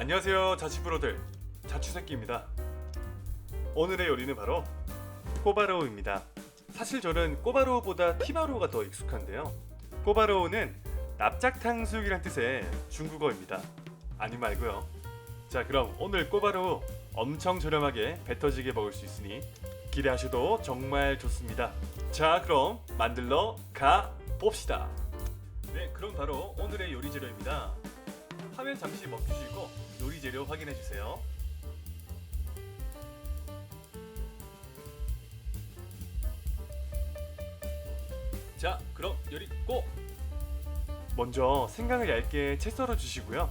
안녕하세요 자취브로들. 자취새끼입니다. 오늘의 요리는 바로 꼬바로우입니다. 사실 저는 꼬바로우보다 티바로우가 더 익숙한데요. 꼬바로우는 납작탕수육이란 뜻의 중국어입니다. 아니 말고요. 자 그럼 오늘 꼬바로우 엄청 저렴하게 배 터지게 먹을 수 있으니 기대하셔도 정말 좋습니다. 자 그럼 만들러 가 봅시다. 네 그럼 바로 오늘의 요리 재료입니다 화면 잠시 멈추시고 요리 재료 확인해 주세요. 자, 그럼 요리 고! 먼저 생강을 얇게 채 썰어 주시고요.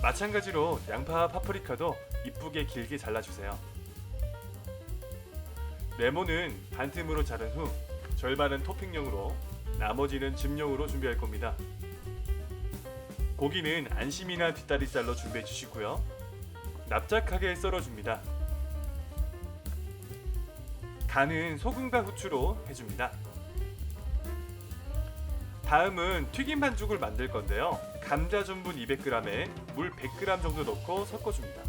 마찬가지로 양파, 파프리카도 이쁘게 길게 잘라 주세요. 레몬은 반틈으로 자른 후 절반은 토핑용으로 나머지는 즙용으로 준비할 겁니다. 고기는 안심이나 뒷다리 살로 준비해 주시고요. 납작하게 썰어줍니다. 간은 소금과 후추로 해줍니다. 다음은 튀김 반죽을 만들 건데요. 감자 전분 200g에 물 100g 정도 넣고 섞어줍니다.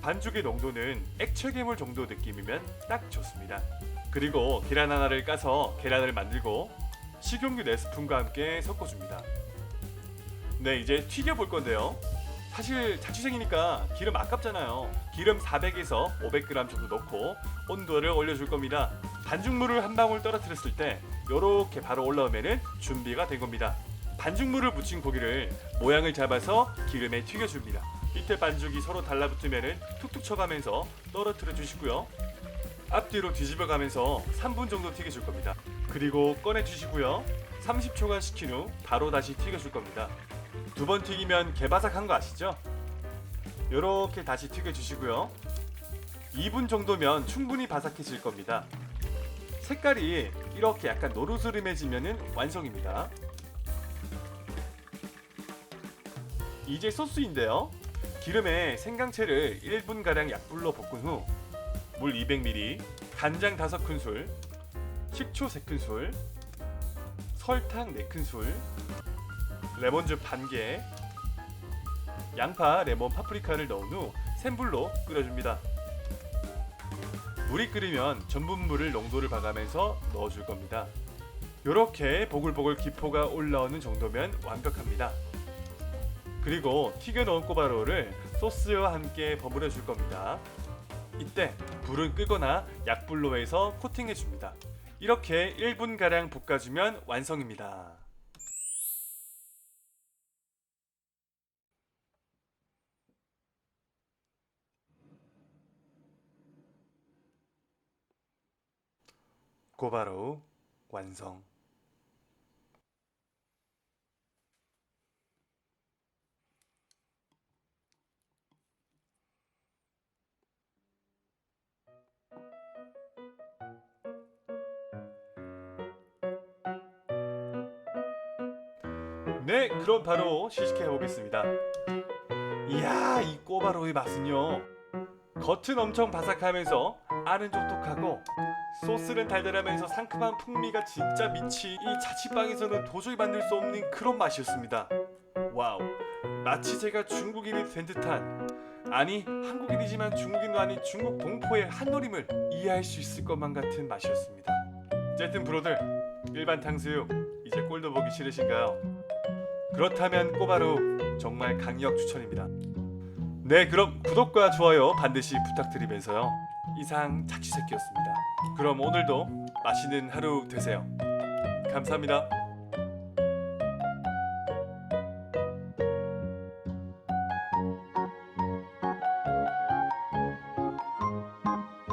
반죽의 농도는 액체괴물 정도 느낌이면 딱 좋습니다. 그리고 계란 하나를 까서 계란을 만들고 식용유 4스푼과 함께 섞어줍니다. 네, 이제 튀겨 볼 건데요. 사실 자취생이니까 기름 아깝잖아요. 기름 400에서 500g 정도 넣고 온도를 올려줄 겁니다. 반죽물을 한 방울 떨어뜨렸을 때 이렇게 바로 올라오면은 준비가 된 겁니다. 반죽물을 묻힌 고기를 모양을 잡아서 기름에 튀겨줍니다. 밑에 반죽이 서로 달라붙으면은 툭툭 쳐가면서 떨어뜨려 주시고요. 앞뒤로 뒤집어 가면서 3분 정도 튀겨줄 겁니다. 그리고 꺼내 주시고요. 30초간 식힌 후 바로 다시 튀겨줄 겁니다. 두 번 튀기면 개바삭한 거 아시죠? 이렇게 다시 튀겨주시고요. 2분 정도면 충분히 바삭해질 겁니다. 색깔이 이렇게 약간 노르스름해지면 완성입니다. 이제 소스인데요. 기름에 생강채를 1분가량 약불로 볶은 후 물 200ml, 간장 5큰술, 식초 3큰술, 설탕 4큰술, 레몬즙 반개, 양파, 레몬, 파프리카를 넣은 후 센 불로 끓여줍니다. 물이 끓으면 전분물을 농도를 봐가면서 넣어줄 겁니다. 이렇게 보글보글 기포가 올라오는 정도면 완벽합니다. 그리고 튀겨 넣은 꼬바로우를 소스와 함께 버무려 줄 겁니다. 이때 불은 끄거나 약불로 해서 코팅해 줍니다. 이렇게 1분가량 볶아주면 완성입니다. 고바로우 완성. 네, 그럼 바로 시식해 보겠습니다. 이야, 이 꼬바로우의 맛은요. 겉은 엄청 바삭하면서 안은 촉촉하고 소스는 달달하면서 상큼한 풍미가 진짜 미치 이 자취방에서는 도저히 만들 수 없는 그런 맛이었습니다. 와우, 마치 제가 중국인이 된 듯한 아니 한국인이지만 중국인도 아닌 중국 동포의 한노림을 이해할 수 있을 것만 같은 맛이었습니다. 어쨌든 브로들 일반 탕수육 이제 꼴도 보기 싫으신가요? 그렇다면 꼬바로 정말 강력 추천입니다. 네, 그럼 구독과 좋아요 반드시 부탁드리면서요. 이상 자취새끼였습니다. 그럼 오늘도 맛있는 하루 되세요. 감사합니다.